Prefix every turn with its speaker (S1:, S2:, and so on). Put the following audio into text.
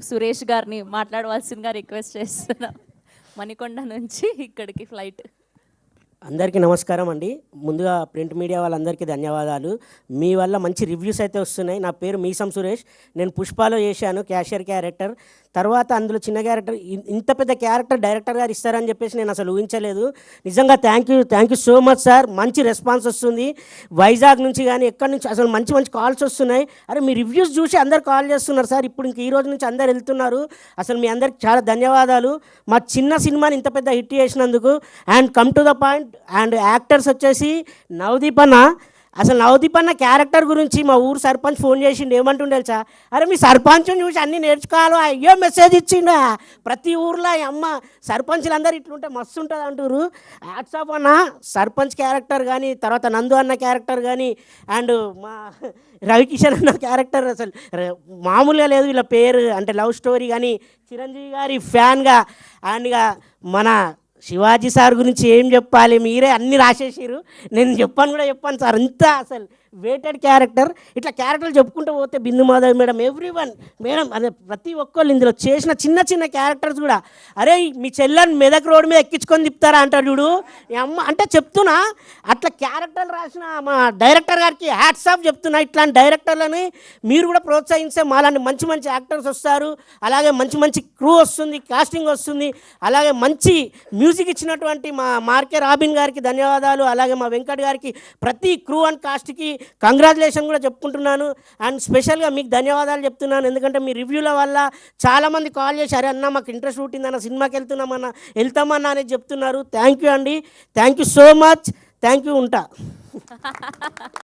S1: సురేష్ గారిని మాట్లాడవలసిందిగా రిక్వెస్ట్ చేస్తున్నాం. మణికొండ నుంచి ఇక్కడికి ఫ్లైట్
S2: అందరికీ నమస్కారం అండి. ముందుగా ప్రింట్ మీడియా వాళ్ళందరికీ ధన్యవాదాలు. మీ వల్ల మంచి రివ్యూస్ అయితే వస్తున్నాయి. నా పేరు మీసం సురేష్. నేను పుష్పాలో చేశాను క్యాషియర్ క్యారెక్టర్. తర్వాత అందులో చిన్న క్యారెక్టర్ ఇంత పెద్ద క్యారెక్టర్ డైరెక్టర్ గారు ఇస్తారని చెప్పేసి నేను అసలు ఊహించలేదు. నిజంగా thank you thank you so much sir. మంచి రెస్పాన్స్ వస్తుంది. వైజాగ్ నుంచి కానీ ఎక్కడి నుంచి అసలు మంచి మంచి కాల్స్ వస్తున్నాయి. అరే మీ రివ్యూస్ చూసి అందరు కాల్ చేస్తున్నారు సార్. ఇప్పుడు ఇంక ఈ రోజు నుంచి అందరు వెళ్తున్నారు. అసలు మీ అందరికి చాలా ధన్యవాదాలు. మా చిన్న సినిమాని ఇంత పెద్ద హిట్ చేసినందుకు. And come to the point and actors వచ్చేసి నవదీప్ అన్న. అసలు నవదీప్ అన్న క్యారెక్టర్ గురించి మా ఊరు సర్పంచ్ ఫోన్ చేసిండు. ఏమంటుండే తెలుసా? అరే మీ సర్పంచ్ని చూసి అన్నీ నేర్చుకోవాలో? అయ్యో మెసేజ్ ఇచ్చిండా? ప్రతి ఊర్లో అమ్మ సర్పంచ్లందరూ ఇట్లుంటే మస్తు ఉంటుంది అంటారు యాట్సాప్ అన్న సర్పంచ్ క్యారెక్టర్ కానీ తర్వాత నందు అన్న క్యారెక్టర్ కానీ అండ్ మా రవికిషన్ అన్న క్యారెక్టర్ అసలు మామూలుగా లేదు. వీళ్ళ పేరు అంటే లవ్ స్టోరీ కానీ చిరంజీవి గారి ఫ్యాన్గా అండ్ ఇక మన శివాజీ సార్ గురించి ఏం చెప్పాలి? మీరే అన్ని రాసేసారు నేను చెప్పాను కూడా చెప్పాను సార్. అంతా అసలు వేటెడ్ క్యారెక్టర్ ఇట్లా క్యారెక్టర్లు చెప్పుకుంటూ పోతే Bindu Madhav madam everyone madam అదే ప్రతి ఒక్కళ్ళు ఇందులో చేసిన చిన్న చిన్న క్యారెక్టర్స్ కూడా. అరే మీ చెల్లెని మెదక్ రోడ్డు మీద ఎక్కించుకొని తిప్పుతారా అంటాడు చూడు. అమ్మ అంటే చెప్తున్నా అట్లా క్యారెక్టర్లు రాసిన మా డైరెక్టర్ గారికి హ్యాట్స్ ఆఫ్ చెప్తున్నా. ఇట్లాంటి డైరెక్టర్లని మీరు కూడా ప్రోత్సహిస్తే మాలాంటి మంచి మంచి యాక్టర్స్ వస్తారు. అలాగే మంచి మంచి క్రూ వస్తుంది కాస్టింగ్ వస్తుంది. అలాగే మంచి మ్యూజిక్ ఇచ్చినటువంటి మా మార్కే రాబిన్ గారికి ధన్యవాదాలు. అలాగే మా వెంకట్ గారికి ప్రతి క్రూ అండ్ కాస్ట్కి కంగ్రాచులేషన్ కూడా చెప్పుకుంటున్నాను. అండ్ స్పెషల్గా మీకు ధన్యవాదాలు చెప్తున్నాను. ఎందుకంటే మీ రివ్యూల వల్ల చాలామంది కాల్ చేసి అరే అన్న మాకు ఇంట్రెస్ట్ పుట్టిందన్న సినిమాకి వెళ్తున్నామన్న వెళ్తామన్నా అనేది చెప్తున్నారు. థ్యాంక్ యూ అండి. Thank you so much thank you ఉంటా.